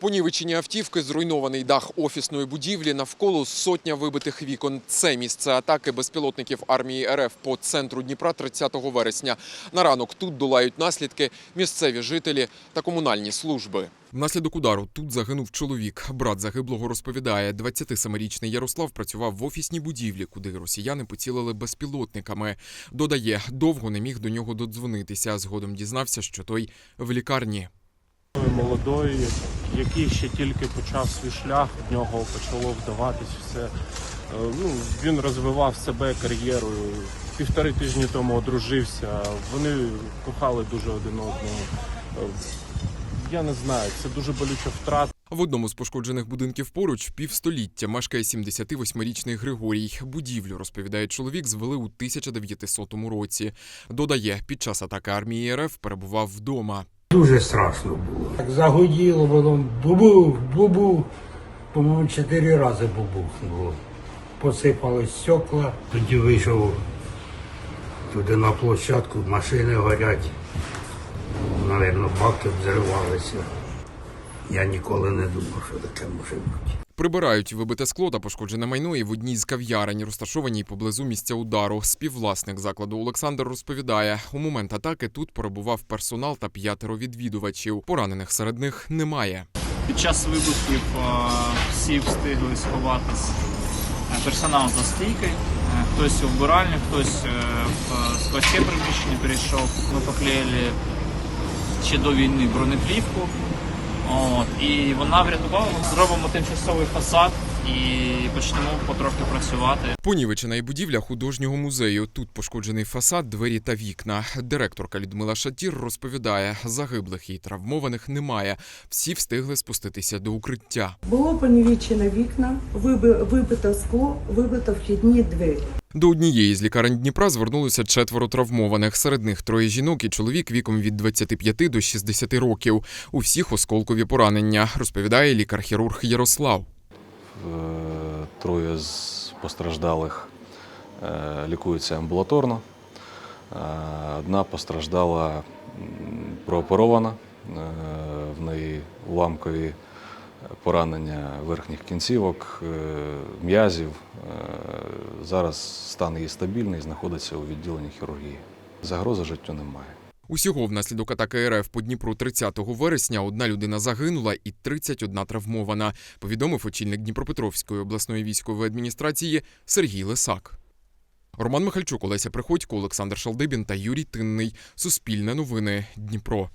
Понівечені автівки, зруйнований дах офісної будівлі, навколо сотня вибитих вікон. Це місце атаки безпілотників армії РФ по центру Дніпра 30 вересня. На ранок тут долають наслідки місцеві жителі та комунальні служби. Внаслідок удару тут загинув чоловік. Брат загиблого розповідає, 27-річний Ярослав працював в офісній будівлі, куди росіяни поцілили безпілотниками. Додає, довго не міг до нього додзвонитися. Згодом дізнався, що той в лікарні. Молодой, який ще тільки почав свій шлях, в нього почало вдаватись все. Е, Ну, він розвивав себе кар'єрою. Півтори тижні тому одружився. Вони кохали дуже один одного. Е, Я не знаю, це дуже болюча втрата. В одному з пошкоджених будинків поруч півстоліття мешкає 78-річний Григорій. Будівлю, розповідає чоловік, звели у 1900 році. Додає, під час атаки армії РФ перебував вдома. Дуже страшно було. Так загуділо, воно бубух, бубух. По-моєму, чотири рази бубухнуло. Посипали стекла. Тоді вийшов туди на площадку, машини горять. Навірно, баки взривалися. Я ніколи не думав, що таке може бути. Прибирають вибите скло та пошкоджене майно і в одній з кав'ярень, розташованій поблизу місця удару. Співвласник закладу Олександр розповідає, у момент атаки тут перебував персонал та п'ятеро відвідувачів. Поранених серед них немає. Під час вибухів е, всі встигли сховатись. Е, Персонал за стійкою, е, хтось у вбиральню, хтось в складське приміщення перейшов. Ми поклеїли ще до війни бронеплівку. От, і вона врятувала. Зробимо тимчасовий фасад і почнемо потрохи працювати. Понівечена і будівля художнього музею. Тут пошкоджений фасад, двері та вікна. Директорка Людмила Шатір розповідає, загиблих і травмованих немає. Всі встигли спуститися до укриття. Було понівечено вікна, вибито скло, вибито вхідні двері. До однієї з лікарень Дніпра звернулося четверо травмованих. Серед них троє жінок і чоловік віком від 25 до 60 років. У всіх осколкові поранення, розповідає лікар-хірург Ярослав. Е, Троє з постраждалих е, лікуються амбулаторно. Е, Одна постраждала прооперована. В неї уламкові поранення верхніх кінцівок, м'язів. Зараз стан її стабільний, знаходиться у відділенні хірургії. Загрози життю немає. Усього внаслідок атаки РФ по Дніпру 30 вересня одна людина загинула і 31 травмована, повідомив очільник Дніпропетровської обласної військової адміністрації Сергій Лисак. Роман Михальчук, Олеся Приходько, Олександр Шалдибін та Юрій Тинний. Суспільне новини. Дніпро.